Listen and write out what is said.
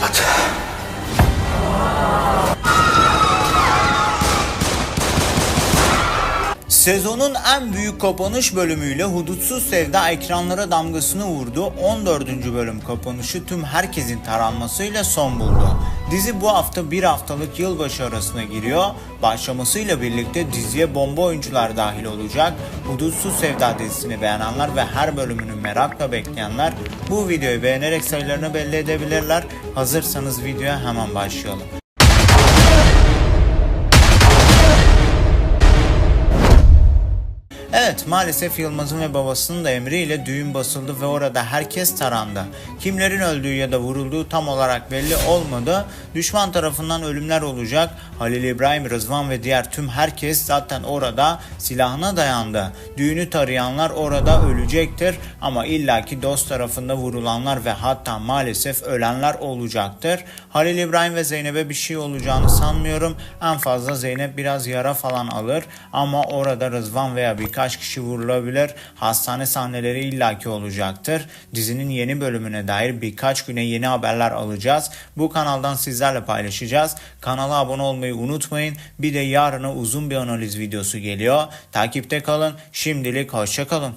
아파트 Sezonun en büyük kapanış bölümüyle Hudutsuz Sevda ekranlara damgasını vurdu. 14. bölüm kapanışı tüm herkesin taranmasıyla son buldu. Dizi bu hafta bir haftalık yılbaşı arasına giriyor. Başlamasıyla birlikte diziye bomba oyuncular dahil olacak. Hudutsuz Sevda dizisini beğenenler ve her bölümünü merakla bekleyenler bu videoyu beğenerek sayılarını belli edebilirler. Hazırsanız videoya hemen başlayalım. Evet maalesef Yılmaz'ın ve babasının da emriyle düğün basıldı ve orada herkes tarandı. Kimlerin öldüğü ya da vurulduğu tam olarak belli olmadı. Düşman tarafından ölümler olacak. Halil İbrahim, Rızvan ve diğer tüm herkes zaten orada silahına dayandı. Düğünü tarayanlar orada ölecektir ama illaki dost tarafında vurulanlar ve hatta maalesef ölenler olacaktır. Halil İbrahim ve Zeynep'e bir şey olacağını sanmıyorum. En fazla Zeynep biraz yara falan alır ama orada Rızvan veya birkaç kişi vurulabilir. Hastane sahneleri illaki olacaktır. Dizinin yeni bölümüne dair birkaç güne yeni haberler alacağız. Bu kanaldan sizlerle paylaşacağız. Kanala abone olmayı unutmayın. Bir de yarına uzun bir analiz videosu geliyor. Takipte kalın. Şimdilik hoşçakalın.